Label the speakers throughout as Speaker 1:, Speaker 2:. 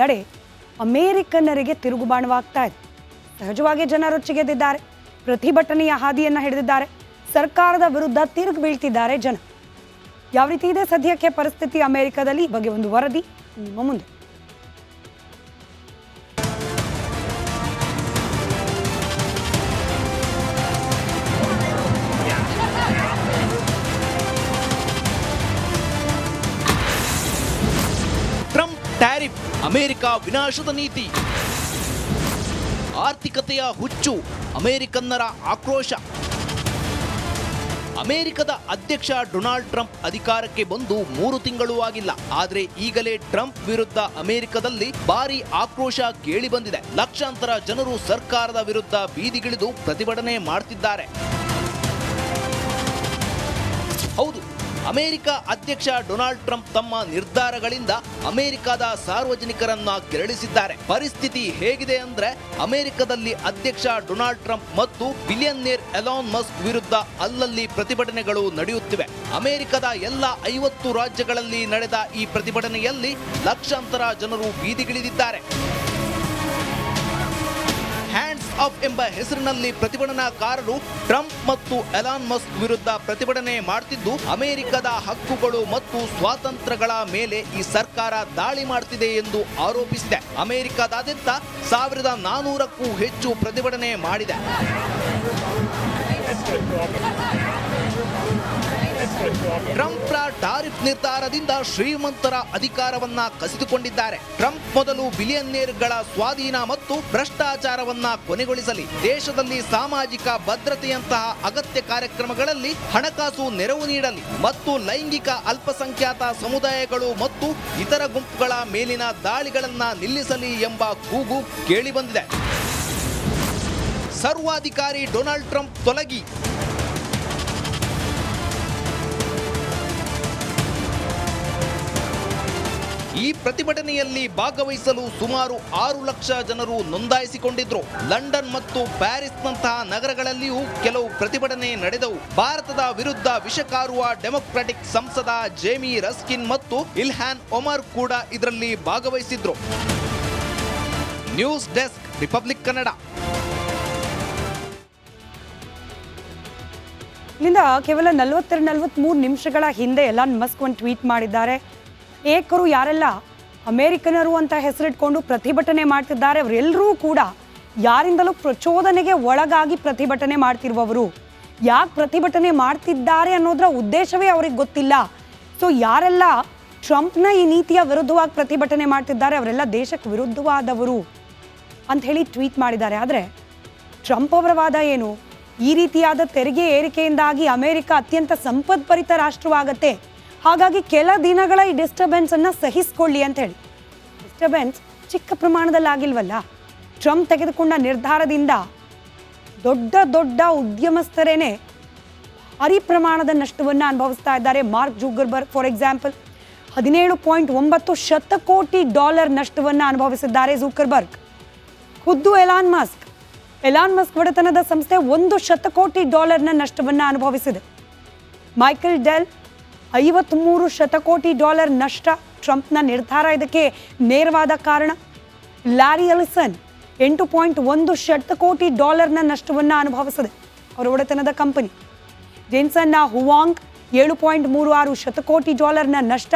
Speaker 1: ನಡೆ ಅಮೇರಿಕನ್ನರಿಗೆ ತಿರುಗುಬಾಣವಾಗ್ತಾ ಇದೆ. ಸಹಜವಾಗಿ ಜನರು ಚಿಗೆದಿದ್ದಾರೆ ಪ್ರತಿಭಟನೆಯ ಹಾದಿಯನ್ನು ಹಿಡಿದಿದ್ದಾರೆ. ಸರ್ಕಾರದ ವಿರುದ್ಧ ತಿರುಗಿ ಬೀಳ್ತಿದ್ದಾರೆ ಜನ. ಯಾವ ರೀತಿ ಇದೆ ಸದ್ಯಕ್ಕೆ ಪರಿಸ್ಥಿತಿ ಅಮೆರಿಕದಲ್ಲಿ? ಬಗ್ಗೆ ಒಂದು ವರದಿ ನಿಮ್ಮ ಮುಂದೆ.
Speaker 2: ಅಮೆರಿಕ ವಿನಾಶದ ನೀತಿ. ಆರ್ಥಿಕತೆಯ ಹುಚ್ಚು, ಅಮೆರಿಕನ್ನರ ಆಕ್ರೋಶ. ಅಮೆರಿಕದ ಅಧ್ಯಕ್ಷ ಡೊನಾಲ್ಡ್ ಟ್ರಂಪ್ ಅಧಿಕಾರಕ್ಕೆ ಬಂದು ಮೂರು ತಿಂಗಳೂ ಆಗಿಲ್ಲ. ಆದರೆ ಈಗಲೇ ಟ್ರಂಪ್ ವಿರುದ್ಧ ಅಮೆರಿಕದಲ್ಲಿ ಭಾರಿ ಆಕ್ರೋಶ ಕೇಳಿ ಬಂದಿದೆ ಲಕ್ಷಾಂತರ ಜನರು ಸರ್ಕಾರದ ವಿರುದ್ಧ ಬೀದಿಗಿಳಿದು ಪ್ರತಿಭಟನೆ ಮಾಡ್ತಿದ್ದಾರೆ. ಹೌದು ಅಮೆರಿಕ ಅಧ್ಯಕ್ಷ ಡೊನಾಲ್ಡ್ ಟ್ರಂಪ್ ತಮ್ಮ ನಿರ್ಧಾರಗಳಿಂದ ಅಮೆರಿಕದ ಸಾರ್ವಜನಿಕರನ್ನ ಕೆರಳಿಸಿದ್ದಾರೆ. ಪರಿಸ್ಥಿತಿ ಹೇಗಿದೆ ಅಂದ್ರೆ ಅಮೆರಿಕದಲ್ಲಿ ಅಧ್ಯಕ್ಷ ಡೊನಾಲ್ಡ್ ಟ್ರಂಪ್ ಮತ್ತು ಬಿಲಿಯನ್ನೇರ್ ಎಲಾನ್ ಮಸ್ಕ್ ವಿರುದ್ಧ ಅಲ್ಲಲ್ಲಿ ಪ್ರತಿಭಟನೆಗಳು ನಡೆಯುತ್ತಿವೆ. ಅಮೆರಿಕದ ಎಲ್ಲ ಐವತ್ತು ರಾಜ್ಯಗಳಲ್ಲಿ ನಡೆದ ಈ ಪ್ರತಿಭಟನೆಯಲ್ಲಿ ಲಕ್ಷಾಂತರ ಜನರು ಬೀದಿಗಿಳಿದಿದ್ದಾರೆ. ಆಫ್ ಎಂಬ ಹೆಸರಿನಲ್ಲಿ ಪ್ರತಿಭಟನಾಕಾರರು ಟ್ರಂಪ್ ಮತ್ತು ಎಲಾನ್ ಮಸ್ಕ್ ವಿರುದ್ಧ ಪ್ರತಿಭಟನೆ ಮಾಡ್ತಿದ್ದು ಅಮೆರಿಕದ ಹಕ್ಕುಗಳು ಮತ್ತು ಸ್ವಾತಂತ್ರ್ಯಗಳ ಮೇಲೆ ಈ ಸರ್ಕಾರ ದಾಳಿ ಮಾಡ್ತಿದೆ ಎಂದು ಆರೋಪಿಸಿದೆ. ಅಮೆರಿಕದಾದ್ಯಂತ ಸಾವಿರದ ನಾನೂರಕ್ಕೂ ಹೆಚ್ಚು ಪ್ರತಿಭಟನೆ ಮಾಡಿದೆ. ಟ್ರಂಪ್ರ ಟಾರಿಫ್ ನಿರ್ಧಾರದಿಂದ ಶ್ರೀಮಂತರ ಅಧಿಕಾರವನ್ನ ಕಸಿದುಕೊಂಡಿದ್ದಾರೆ. ಟ್ರಂಪ್ ಮೊದಲು ಬಿಲಿಯನ್ನೇರ್ಗಳ ಸ್ವಾಧೀನ ಮತ್ತು ಭ್ರಷ್ಟಾಚಾರವನ್ನ ಕೊನೆಗೊಳಿಸಲಿ. ದೇಶದಲ್ಲಿ ಸಾಮಾಜಿಕ ಭದ್ರತೆಯಂತಹ ಅಗತ್ಯ ಕಾರ್ಯಕ್ರಮಗಳಲ್ಲಿ ಹಣಕಾಸು ನೆರವು ನೀಡಲಿ ಮತ್ತು ಲೈಂಗಿಕ ಅಲ್ಪಸಂಖ್ಯಾತ ಸಮುದಾಯಗಳು ಮತ್ತು ಇತರ ಗುಂಪುಗಳ ಮೇಲಿನ ದಾಳಿಗಳನ್ನ ನಿಲ್ಲಿಸಲಿ ಎಂಬ ಕೂಗು ಕೇಳಿಬಂದಿದೆ. ಸರ್ವಾಧಿಕಾರಿ ಡೊನಾಲ್ಡ್ ಟ್ರಂಪ್ ತೊಲಗಿ. ಈ ಪ್ರತಿಭಟನೆಯಲ್ಲಿ ಭಾಗವಹಿಸಲು ಸುಮಾರು ಆರು ಲಕ್ಷ ಜನರು ನೋಂದಾಯಿಸಿಕೊಂಡಿದ್ರು. ಲಂಡನ್ ಮತ್ತು ಪ್ಯಾರಿಸ್ನಂತಹ ನಗರಗಳಲ್ಲಿಯೂ ಕೆಲವು ಪ್ರತಿಭಟನೆ ನಡೆದವು. ಭಾರತದ ವಿರುದ್ಧ ವಿಷಕಾರುವ ಡೆಮೊಕ್ರಾಟಿಕ್ ಸಂಸದ ಜೇಮಿ ರಸ್ಕಿನ್ ಮತ್ತು ಇಲ್ಹ್ಯಾನ್ ಒಮರ್ ಕೂಡ ಇದರಲ್ಲಿ ಭಾಗವಹಿಸಿದ್ರು. News desk, Republic Kannada.
Speaker 1: ಕೇವಲ ನಲವತ್ತೆರಡು ನಲವತ್ತ್ಮೂರು ನಿಮಿಷಗಳ ಹಿಂದೆ ಎಲಾನ್ ಮಸ್ಕ್ ಒಂದು ಟ್ವೀಟ್ ಮಾಡಿದ್ದಾರೆ. ಏಕರು ಯಾರೆಲ್ಲ ಅಮೇರಿಕನರು ಅಂತ ಹೆಸರಿಟ್ಕೊಂಡು ಪ್ರತಿಭಟನೆ ಮಾಡ್ತಿದ್ದಾರೆ ಅವರೆಲ್ಲರೂ ಕೂಡ ಯಾರಿಂದಲೂ ಪ್ರಚೋದನೆಗೆ ಒಳಗಾಗಿ ಪ್ರತಿಭಟನೆ ಮಾಡ್ತಿರುವವರು. ಯಾಕೆ ಪ್ರತಿಭಟನೆ ಮಾಡ್ತಿದ್ದಾರೆ ಅನ್ನೋದರ ಉದ್ದೇಶವೇ ಅವ್ರಿಗೆ ಗೊತ್ತಿಲ್ಲ. ಸೊ, ಯಾರೆಲ್ಲ ಟ್ರಂಪ್ನ ಈ ನೀತಿಯ ವಿರುದ್ಧವಾಗಿ ಪ್ರತಿಭಟನೆ ಮಾಡ್ತಿದ್ದಾರೆ, ಅವರೆಲ್ಲ ದೇಶಕ್ಕೆ ವಿರುದ್ಧವಾದವರು ಅಂತ ಹೇಳಿ ಟ್ವೀಟ್ ಮಾಡಿದ್ದಾರೆ. ಆದರೆ ಟ್ರಂಪ್ ಅವರ ವಾದ ಏನು? ಈ ರೀತಿಯಾದ ತೆರಿಗೆ ಏರಿಕೆಯಿಂದಾಗಿ ಅಮೆರಿಕ ಅತ್ಯಂತ ಸಂಪದ್ಭರಿತ ರಾಷ್ಟ್ರವಾಗತ್ತೆ. ಹಾಗಾಗಿ ಕೆಲ ದಿನಗಳ ಈ ಡಿಸ್ಟರ್ಬೆನ್ಸ್ ಅನ್ನ ಸಹಿಸ್ಕೊಳ್ಳಿ ಅಂತ ಹೇಳಿ ಡಿಸ್ಟರ್ಬೆನ್ಸ್ ಚಿಕ್ಕ ಪ್ರಮಾಣದಲ್ಲಿ ಆಗಿಲ್ವಲ್ಲ ಟ್ರಂಪ್ ತೆಗೆದುಕೊಂಡ ನಿರ್ಧಾರದಿಂದ ದೊಡ್ಡ ದೊಡ್ಡ ಉದ್ಯಮಸ್ಥರೇನೆ ಅರಿ ಪ್ರಮಾಣದ ನಷ್ಟವನ್ನು ಅನುಭವಿಸ್ತಾ ಇದ್ದಾರೆ. ಮಾರ್ಕ್ ಜೂಗರ್ಬರ್ಗ್ ಫಾರ್ ಎಕ್ಸಾಂಪಲ್ ಹದಿನೇಳು ಪಾಯಿಂಟ್ ಒಂಬತ್ತು ಶತಕೋಟಿ ಡಾಲರ್ ನಷ್ಟವನ್ನು ಅನುಭವಿಸಿದ್ದಾರೆ ಜೂಕರ್ಬರ್ಗ್ ಖುದ್ದು ಎಲಾನ್ ಮಸ್ಕ್ ಎಲಾನ್ ಮಸ್ಕ್ ಒಡೆತನದ ಸಂಸ್ಥೆ ಒಂದು ಶತಕೋಟಿ ಡಾಲರ್ನ ನಷ್ಟವನ್ನು ಅನುಭವಿಸಿದೆ. ಮೈಕಲ್ ಡೆಲ್ ಐವತ್ಮೂರು ಶತಕೋಟಿ ಡಾಲರ್ ನಷ್ಟ ಟ್ರಂಪ್ನ ನಿರ್ಧಾರ ಇದಕ್ಕೆ ನೇರವಾದ ಕಾರಣ? ಲಾರಿ ಅಲಿಸನ್ ಎಂಟು ಪಾಯಿಂಟ್ ಒಂದು ಶತಕೋಟಿ ಡಾಲರ್ನ ನಷ್ಟವನ್ನು ಅನುಭವಿಸಿದೆ. ಅವರ ಒಡೆತನದ ಕಂಪನಿ. ಜೇನ್ಸನ್ನ ಹುವಾಂಗ್ ಏಳು ಪಾಯಿಂಟ್ ಮೂರು ಆರು ಶತಕೋಟಿ ಡಾಲರ್ನ ನಷ್ಟ,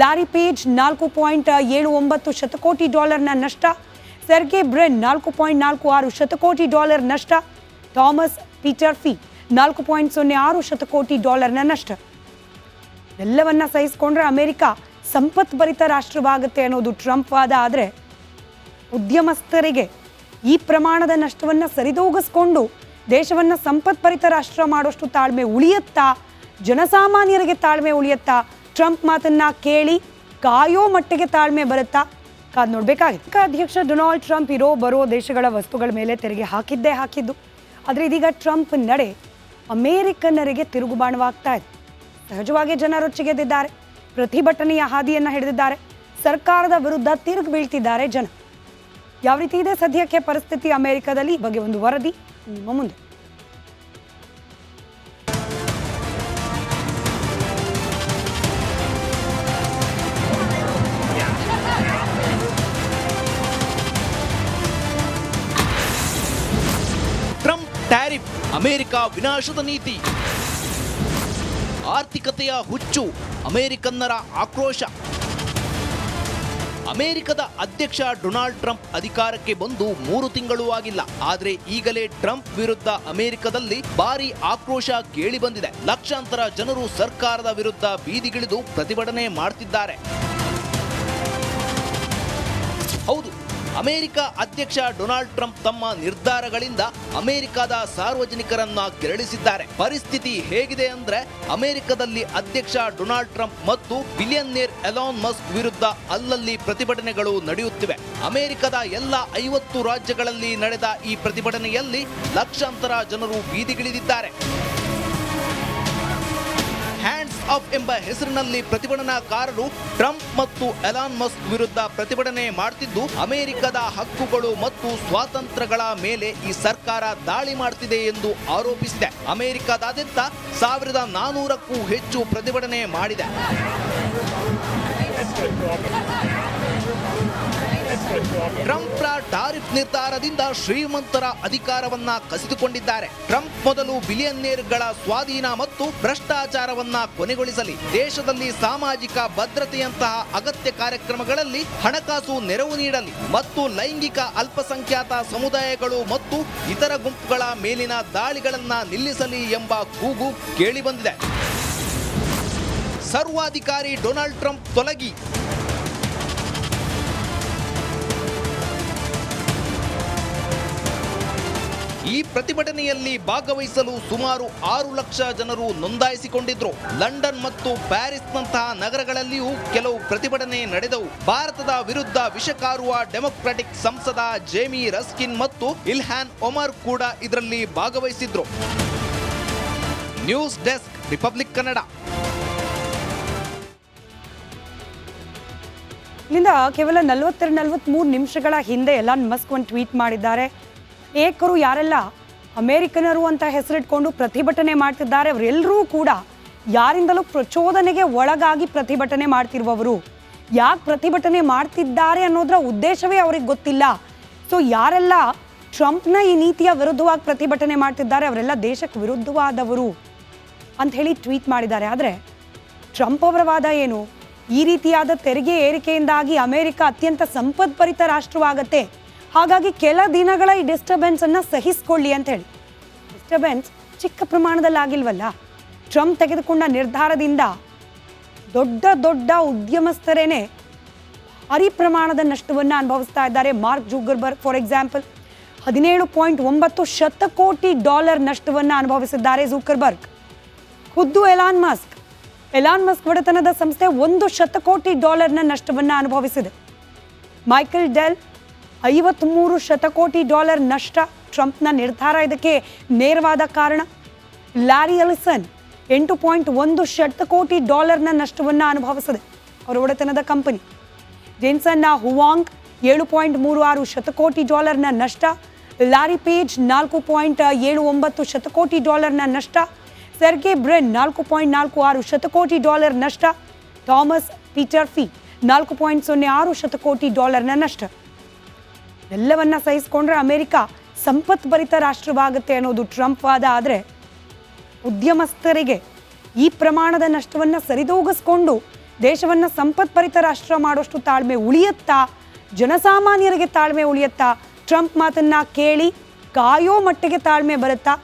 Speaker 1: ಲಾರಿ ಪೇಜ್ ನಾಲ್ಕು ಪಾಯಿಂಟ್ ಏಳು ಒಂಬತ್ತು ಶತಕೋಟಿ ಡಾಲರ್ನ ನಷ್ಟ, ಸೆರ್ಗೆ ಬ್ರೆನ್ ನಾಲ್ಕು ಪಾಯಿಂಟ್ ನಾಲ್ಕು ಆರು ಶತಕೋಟಿ ಡಾಲರ್ ನಷ್ಟ, ಥಾಮಸ್ ಪೀಟರ್ಫಿ ನಾಲ್ಕು ಪಾಯಿಂಟ್ ಸೊನ್ನೆ ಆರು ಶತಕೋಟಿ ಡಾಲರ್ನ ನಷ್ಟ. ಎಲ್ಲವನ್ನ ಸಹಿಸಿಕೊಂಡ್ರೆ ಅಮೆರಿಕ ಸಂಪತ್ಭರಿತ ರಾಷ್ಟ್ರವಾಗುತ್ತೆ ಅನ್ನೋದು ಟ್ರಂಪ್ ವಾದ. ಆದರೆ ಉದ್ಯಮಸ್ಥರಿಗೆ ಈ ಪ್ರಮಾಣದ ನಷ್ಟವನ್ನು ಸರಿದೂಗಿಸ್ಕೊಂಡು ದೇಶವನ್ನು ಸಂಪತ್ಭರಿತ ರಾಷ್ಟ್ರ ಮಾಡೋಷ್ಟು ತಾಳ್ಮೆ ಉಳಿಯತ್ತಾ, ಜನಸಾಮಾನ್ಯರಿಗೆ ತಾಳ್ಮೆ ಉಳಿಯತ್ತಾ, ಟ್ರಂಪ್ ಮಾತನ್ನ ಕೇಳಿ ಕಾಯೋ ಮಟ್ಟಿಗೆ ತಾಳ್ಮೆ ಬರುತ್ತಾ ಕಾದ್ ನೋಡಬೇಕಾಗಿತ್ತು. ಅಧ್ಯಕ್ಷ ಡೊನಾಲ್ಡ್ ಟ್ರಂಪ್ ಇರೋ ಬರೋ ದೇಶಗಳ ವಸ್ತುಗಳ ಮೇಲೆ ತೆರಿಗೆ ಹಾಕಿದ್ದೇ ಹಾಕಿದ್ದು. ಆದರೆ ಇದೀಗ ಟ್ರಂಪ್ ನಡೆ ಅಮೇರಿಕನ್ನರಿಗೆ ತಿರುಗುಬಾಣವಾಗ್ತಾ ಇದೆ ಸಹಜವಾಗಿ ಜನರೊಚ್ಚಿಗೆದಿದ್ದಾರೆ ಪ್ರತಿಭಟನೆಯ ಹಾದಿಯನ್ನ ಹಿಡಿದಿದ್ದಾರೆ. ಸರ್ಕಾರದ ವಿರುದ್ಧ ತಿರುಗಿ ಬೀಳ್ತಿದ್ದಾರೆ ಜನ. ಯಾವ ರೀತಿ ಇದೆ ಸದ್ಯಕ್ಕೆ ಪರಿಸ್ಥಿತಿ ಅಮೆರಿಕದಲ್ಲಿ? ಬಗ್ಗೆ ಒಂದು ವರದಿ ನಿಮ್ಮ ಮುಂದೆ.
Speaker 2: ಟ್ರಂಪ್ ಟ್ಯಾರಿಫ್ ಅಮೆರಿಕ ವಿನಾಶದ ನೀತಿ. ಆರ್ಥಿಕತೆಯ ಹುಚ್ಚು, ಅಮೆರಿಕನ್ನರ ಆಕ್ರೋಶ. ಅಮೆರಿಕದ ಅಧ್ಯಕ್ಷ ಡೊನಾಲ್ಡ್ ಟ್ರಂಪ್ ಅಧಿಕಾರಕ್ಕೆ ಬಂದು ಮೂರು ತಿಂಗಳು ಆಗಿಲ್ಲ. ಆದರೆ ಈಗಲೇ ಟ್ರಂಪ್ ವಿರುದ್ಧ ಅಮೆರಿಕದಲ್ಲಿ ಭಾರಿ ಆಕ್ರೋಶ ಕೇಳಿ ಬಂದಿದೆ ಲಕ್ಷಾಂತರ ಜನರು ಸರ್ಕಾರದ ವಿರುದ್ಧ ಬೀದಿಗಿಳಿದು ಪ್ರತಿಭಟನೆ ಮಾಡ್ತಿದ್ದಾರೆ. ಹೌದು ಅಮೆರಿಕ ಅಧ್ಯಕ್ಷ ಡೊನಾಲ್ಡ್ ಟ್ರಂಪ್ ತಮ್ಮ ನಿರ್ಧಾರಗಳಿಂದ ಅಮೆರಿಕದ ಸಾರ್ವಜನಿಕರನ್ನ ಕೆರಳಿಸಿದ್ದಾರೆ. ಪರಿಸ್ಥಿತಿ ಹೇಗಿದೆ ಅಂದ್ರೆ ಅಮೆರಿಕದಲ್ಲಿ ಅಧ್ಯಕ್ಷ ಡೊನಾಲ್ಡ್ ಟ್ರಂಪ್ ಮತ್ತು ಬಿಲಿಯನ್ನೇರ್ ಎಲಾನ್ ಮಸ್ಕ್ ವಿರುದ್ಧ ಅಲ್ಲಲ್ಲಿ ಪ್ರತಿಭಟನೆಗಳು ನಡೆಯುತ್ತಿವೆ. ಅಮೆರಿಕದ ಎಲ್ಲ ಐವತ್ತು ರಾಜ್ಯಗಳಲ್ಲಿ ನಡೆದ ಈ ಪ್ರತಿಭಟನೆಯಲ್ಲಿ ಲಕ್ಷಾಂತರ ಜನರು ಬೀದಿಗಿಳಿದಿದ್ದಾರೆ. ಆಫ್ ಎಂಬ ಹೆಸರಿನಲ್ಲಿ ಪ್ರತಿಭಟನಾಕಾರರು ಟ್ರಂಪ್ ಮತ್ತು ಎಲಾನ್ ಮಸ್ಕ್ ವಿರುದ್ಧ ಪ್ರತಿಭಟನೆ ಮಾಡ್ತಿದ್ದು ಅಮೆರಿಕದ ಹಕ್ಕುಗಳು ಮತ್ತು ಸ್ವಾತಂತ್ರ್ಯಗಳ ಮೇಲೆ ಈ ಸರ್ಕಾರ ದಾಳಿ ಮಾಡ್ತಿದೆ ಎಂದು ಆರೋಪಿಸಿದೆ. ಅಮೆರಿಕದಾದ್ಯಂತ ಸಾವಿರದ ನಾನೂರಕ್ಕೂ ಹೆಚ್ಚು ಪ್ರತಿಭಟನೆ ಮಾಡಿದೆ. ಟ್ರಂಪ್ರ ಟಾರಿಫ್ ನಿರ್ಧಾರದಿಂದ ಶ್ರೀಮಂತರ ಅಧಿಕಾರವನ್ನ ಕಸಿದುಕೊಂಡಿದ್ದಾರೆ. ಟ್ರಂಪ್ ಮೊದಲು ಬಿಲಿಯನ್ನೇರ್ಗಳ ಸ್ವಾಧೀನ ಮತ್ತು ಭ್ರಷ್ಟಾಚಾರವನ್ನ ಕೊನೆಗೊಳಿಸಲಿ. ದೇಶದಲ್ಲಿ ಸಾಮಾಜಿಕ ಭದ್ರತೆಯಂತಹ ಅಗತ್ಯ ಕಾರ್ಯಕ್ರಮಗಳಲ್ಲಿ ಹಣಕಾಸು ನೆರವು ನೀಡಲಿ ಮತ್ತು ಲೈಂಗಿಕ ಅಲ್ಪಸಂಖ್ಯಾತ ಸಮುದಾಯಗಳು ಮತ್ತು ಇತರ ಗುಂಪುಗಳ ಮೇಲಿನ ದಾಳಿಗಳನ್ನ ನಿಲ್ಲಿಸಲಿ ಎಂಬ ಕೂಗು ಕೇಳಿಬಂದಿದೆ. ಸರ್ವಾಧಿಕಾರಿ ಡೊನಾಲ್ಡ್ ಟ್ರಂಪ್ ತೊಲಗಿ. ಈ ಪ್ರತಿಭಟನೆಯಲ್ಲಿ ಭಾಗವಹಿಸಲು ಸುಮಾರು ಆರು ಲಕ್ಷ ಜನರು ನೋಂದಾಯಿಸಿಕೊಂಡಿದ್ರು. ಲಂಡನ್ ಮತ್ತು ಪ್ಯಾರಿಸ್ನಂತಹ ನಗರಗಳಲ್ಲಿಯೂ ಕೆಲವು ಪ್ರತಿಭಟನೆ ನಡೆದವು. ಭಾರತದ ವಿರುದ್ಧ ವಿಷಕಾರುವ ಡೆಮೊಕ್ರಾಟಿಕ್ ಸಂಸದ ಜೇಮಿ ರಸ್ಕಿನ್ ಮತ್ತು ಇಲ್ಹ್ಯಾನ್ ಒಮರ್ ಕೂಡ ಇದರಲ್ಲಿ ಭಾಗವಹಿಸಿದ್ರು. News desk, Republic Kannada.
Speaker 1: ಕೇವಲ ನಲವತ್ತೆರಡು ನಲವತ್ತ್ಮೂರು ನಿಮಿಷಗಳ ಹಿಂದೆ ಎಲಾನ್ ಮಸ್ಕ್ ಒಂದು ಟ್ವೀಟ್ ಮಾಡಿದ್ದಾರೆ. ಏಕರು ಯಾರೆಲ್ಲ ಅಮೇರಿಕನರು ಅಂತ ಹೆಸರಿಟ್ಕೊಂಡು ಪ್ರತಿಭಟನೆ ಮಾಡ್ತಿದ್ದಾರೆ ಅವರೆಲ್ಲರೂ ಕೂಡ ಯಾರಿಂದಲೂ ಪ್ರಚೋದನೆಗೆ ಒಳಗಾಗಿ ಪ್ರತಿಭಟನೆ ಮಾಡ್ತಿರುವವರು. ಯಾಕೆ ಪ್ರತಿಭಟನೆ ಮಾಡ್ತಿದ್ದಾರೆ ಅನ್ನೋದರ ಉದ್ದೇಶವೇ ಅವ್ರಿಗೆ ಗೊತ್ತಿಲ್ಲ. ಸೊ ಯಾರೆಲ್ಲ ಟ್ರಂಪ್ನ ಈ ನೀತಿಯ ವಿರುದ್ಧವಾಗಿ ಪ್ರತಿಭಟನೆ ಮಾಡ್ತಿದ್ದಾರೆ, ಅವರೆಲ್ಲ ದೇಶಕ್ಕೆ ವಿರುದ್ಧವಾದವರು ಅಂತ ಹೇಳಿ ಟ್ವೀಟ್ ಮಾಡಿದ್ದಾರೆ. ಆದರೆ ಟ್ರಂಪ್ ಅವರ ವಾದ ಏನು? ಈ ರೀತಿಯಾದ ತೆರಿಗೆ ಏರಿಕೆಯಿಂದಾಗಿ ಅಮೆರಿಕ ಅತ್ಯಂತ ಸಂಪದ್ಭರಿತ ರಾಷ್ಟ್ರವಾಗತ್ತೆ. ಹಾಗಾಗಿ ಕೆಲ ದಿನಗಳ ಈ ಡಿಸ್ಟರ್ಬೆನ್ಸ್ ಅನ್ನ ಸಹಿಸ್ಕೊಳ್ಳಿ ಅಂತ ಹೇಳಿ. ಡಿಸ್ಟರ್ಬೆನ್ಸ್ ಚಿಕ್ಕ ಪ್ರಮಾಣದಲ್ಲಿ ಆಗಿಲ್ವಲ್ಲ ಟ್ರಂಪ್ ತೆಗೆದುಕೊಂಡ ನಿರ್ಧಾರದಿಂದ ದೊಡ್ಡ ದೊಡ್ಡ ಉದ್ಯಮಸ್ಥರೇನೆ ಅರಿ ಪ್ರಮಾಣದ ನಷ್ಟವನ್ನು ಅನುಭವಿಸ್ತಾ ಇದ್ದಾರೆ. ಮಾರ್ಕ್ ಜೂಗರ್ಬರ್ಗ್ ಫಾರ್ ಎಕ್ಸಾಂಪಲ್, ಹದಿನೇಳು ಪಾಯಿಂಟ್ ಒಂಬತ್ತು ಶತಕೋಟಿ ಡಾಲರ್ ನಷ್ಟವನ್ನು ಅನುಭವಿಸಿದ್ದಾರೆ ಜೂಕರ್ಬರ್ಗ್ ಖುದ್ದು ಎಲಾನ್ ಮಸ್ಕ್ ಎಲಾನ್ ಮಸ್ಕ್ ಒಡೆತನದ ಸಂಸ್ಥೆ ಒಂದು ಶತಕೋಟಿ ಡಾಲರ್ನ ನಷ್ಟವನ್ನು ಅನುಭವಿಸಿದೆ. ಮೈಕಲ್ ಡೆಲ್ ಐವತ್ತ್ಮೂರು ಶತಕೋಟಿ ಡಾಲರ್ ನಷ್ಟ ಟ್ರಂಪ್ನ ನಿರ್ಧಾರ ಇದಕ್ಕೆ ನೇರವಾದ ಕಾರಣ? ಲ್ಯಾರಿ ಅಲಿಸನ್ ಎಂಟು ಪಾಯಿಂಟ್ ಒಂದು ಶತಕೋಟಿ ಡಾಲರ್ನ ನಷ್ಟವನ್ನು ಅನುಭವಿಸಿದೆ. ಅವರ ಒಡೆತನದ ಕಂಪನಿ. ಜೇನ್ಸನ್ನ ಹುವಾಂಗ್ ಏಳು ಪಾಯಿಂಟ್ ಮೂರು ಆರು ಶತಕೋಟಿ ಡಾಲರ್ನ ನಷ್ಟ, ಲಾರಿ ಪೇಜ್ ನಾಲ್ಕು ಪಾಯಿಂಟ್ ಏಳು ಒಂಬತ್ತು ಶತಕೋಟಿ ಡಾಲರ್ನ ನಷ್ಟ, ಸೆರ್ಗೆ ಬ್ರೆನ್ ನಾಲ್ಕು ಪಾಯಿಂಟ್ ನಾಲ್ಕು ಆರು ಶತಕೋಟಿ ಡಾಲರ್ ನಷ್ಟ, ಥಾಮಸ್ ಪೀಟರ್ಫಿ ನಾಲ್ಕು ಪಾಯಿಂಟ್ ಸೊನ್ನೆ ಆರು ಶತಕೋಟಿ ಡಾಲರ್ನ ನಷ್ಟ. ಎಲ್ಲವನ್ನ ಸಹಿಸಿಕೊಂಡ್ರೆ ಅಮೆರಿಕ ಸಂಪತ್ಭರಿತ ರಾಷ್ಟ್ರವಾಗುತ್ತೆ ಅನ್ನೋದು ಟ್ರಂಪ್ ವಾದ. ಆದರೆ ಉದ್ಯಮಸ್ಥರಿಗೆ ಈ ಪ್ರಮಾಣದ ನಷ್ಟವನ್ನು ಸರಿದೂಗಿಸ್ಕೊಂಡು ದೇಶವನ್ನು ಸಂಪತ್ಭರಿತ ರಾಷ್ಟ್ರ ಮಾಡೋಷ್ಟು ತಾಳ್ಮೆ ಉಳಿಯುತ್ತಾ, ಜನಸಾಮಾನ್ಯರಿಗೆ ತಾಳ್ಮೆ ಉಳಿಯುತ್ತಾ, ಟ್ರಂಪ್ ಮಾತನ್ನ ಕೇಳಿ ಕಾಯೋ ಮಟ್ಟಿಗೆ ತಾಳ್ಮೆ ಬರುತ್ತಾ